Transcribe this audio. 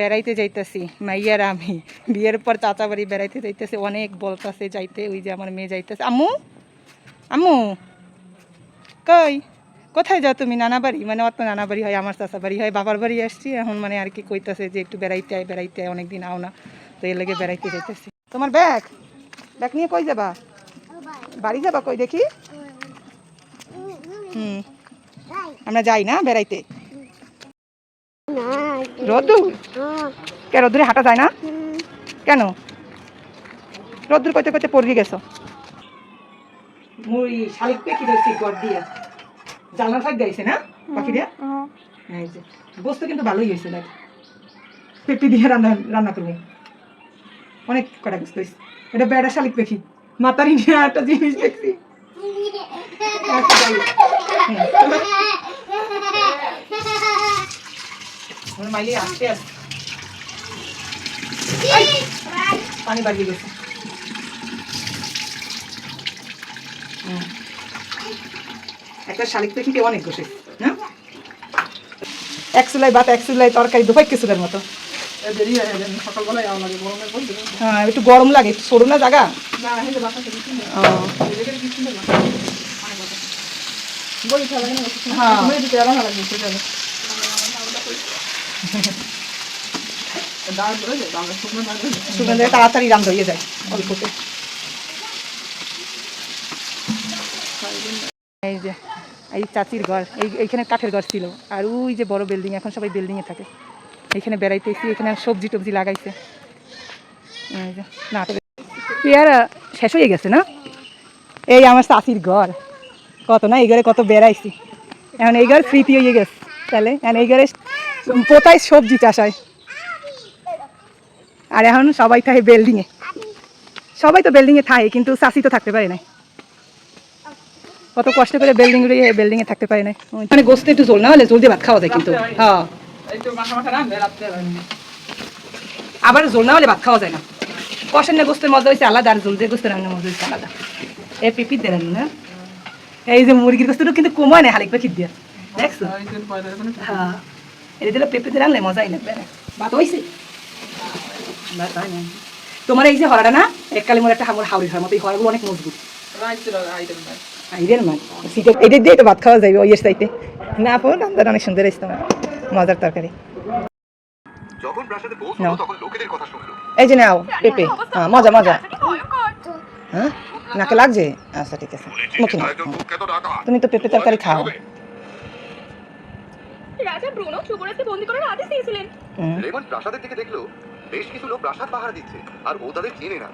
বেড়াইতে যাইতেছি, মাইয়ার আমি। বিয়ের পর চাচা বাড়ি বেড়াইতে যাইতেছে, অনেক বলতাছে যাইতে, ওই যে আমার মেয়ে যাইতেছে। আম্মু? আম্মু? কই? কোথায় যাও তুমি? নানা বাড়ি? মানে অত নানা বাড়ি হয়, আমার চাচা বাড়ি হয়, বাবার বাড়ি আসছি। এখন মানে আর কি কইতাছে যে একটু বেড়াইতে আয় বেড়াইতে আয়, অনেকদিন আও না। তো এর লেগে বেড়াইতে যাইতেছি। তোমার ব্যাগ? ব্যাগ নিয়ে কই যাবা? বাড়ি যাবা কই? দেখি। হুম। আমরা যাই না বেড়াইতে? রোদ্দুর? কে রোদ্দুরে হাঁটা যায় না? কেন? রোদ্দুর কইতে কইতে পড়ে গেছো। মুই শালিক পেকি ধরছি গড় দিয়া। জানলা ফাঁক গাইছে না পাখি দিয়া এই যে গোস্ত কিন্তু ভালোই হয়েছে দেখ। পেঁপি দিয়ে রান্না রান্না করব। অনেক কটা গোস্ত হয়েছে এটা বেড়া শালিক পেখি মাতারি নিয়ে একটা জিনিস দেখছি। মাইলি আসতে আসতে পানি বাড়িয়ে গেছে। একটা শালিক পেখিতে অনেক বসে না এক চুলাই ভাত এক চুলাই তরকারি দুপাই কিছুদের মতো। হ্যাঁ একটু গরম লাগে একটু সরু না জায়গা? হ্যাঁ তুমি দিতে আলাদা লাগবে সেটা ডাল ধরে যায় আমরা তাড়াতাড়ি রাম হয়ে যায়, অল্পতে। এই যে, এই চাচির ঘর, এই এইখানে কাঠের ঘর ছিল, আর ওই যে বড় বিল্ডিং এখন সবাই বিল্ডিংয়ে থাকে। এইখানে বেড়াইতেছি, এখানে সবজি টবজি লাগাইছে। না, পেয়ারা শেষ হয়ে গেছে না? এই আমার চাচির ঘর। কত না, এই ঘরে কত বেড়াইছি। এখন এই ঘর স্মৃতি হয়ে গেছে। তাহলে, এখন এই ঘরে পোতায় সবজি চাষ হয়। আর এখন সবাই থাকে বিল্ডিংয়ে সবাই তো বিল্ডিংয়ে থাকে, কিন্তু চাষি তো থাকতে পারে না কত কষ্ট করে বিল্ডিং বিল্ডিং এ থাকতে পারে না মানে গোস্ত একটু জল না হলে জল দিয়ে ভাত খাওয়া যায় কিন্তু। হ্যাঁ। আবার জল না হলে ভাত খাওয়া যায় না। কষের না গোস্তের মজা হয়েছে আলাদা, আর জল দিয়ে গোস্তের রান্নার মজা হয়েছে আলাদা। এ পিপির দেন না এই যে মুরগির গোস্তটা কিন্তু কমায় না হালিক পাখি দিয়ে। দেখছ? হ্যাঁ। এটা দিলে পেঁপে রান্নায় মজাই লাগবে না ভাত হয়েছে ভাত হয় না তোমার এই যে হরাটা না এককালে মোর একটা হামর হাওড়ি হওয়ার মতো এই হরাগুলো অনেক মজবুত। আইডের সিটে এটা দিয়ে তো ভাত খাওয়া যাবে ওই সাইতে না পো রান্নাটা অনেক সুন্দর হয়েছে তোমার মজার তরকারি যখন প্রাসাদে পৌঁছলো তখন লোকেদের কথা শুনলো। এই যে নাও পেঁপে। হ্যাঁ মজা মজা। হ্যাঁ নাকে লাগছে? আচ্ছা ঠিক আছে। মুখে তুমি তো পেঁপে তরকারি খাও। রাজা ব্রুনো যুবরাজকে বন্দী করার আদেশ দিয়েছিলেন হুম। রেমন প্রাসাদের দিকে দেখল বেশ কিছু লোক প্রাসাদ পাহারা দিচ্ছে আর ও তাদের চেনে না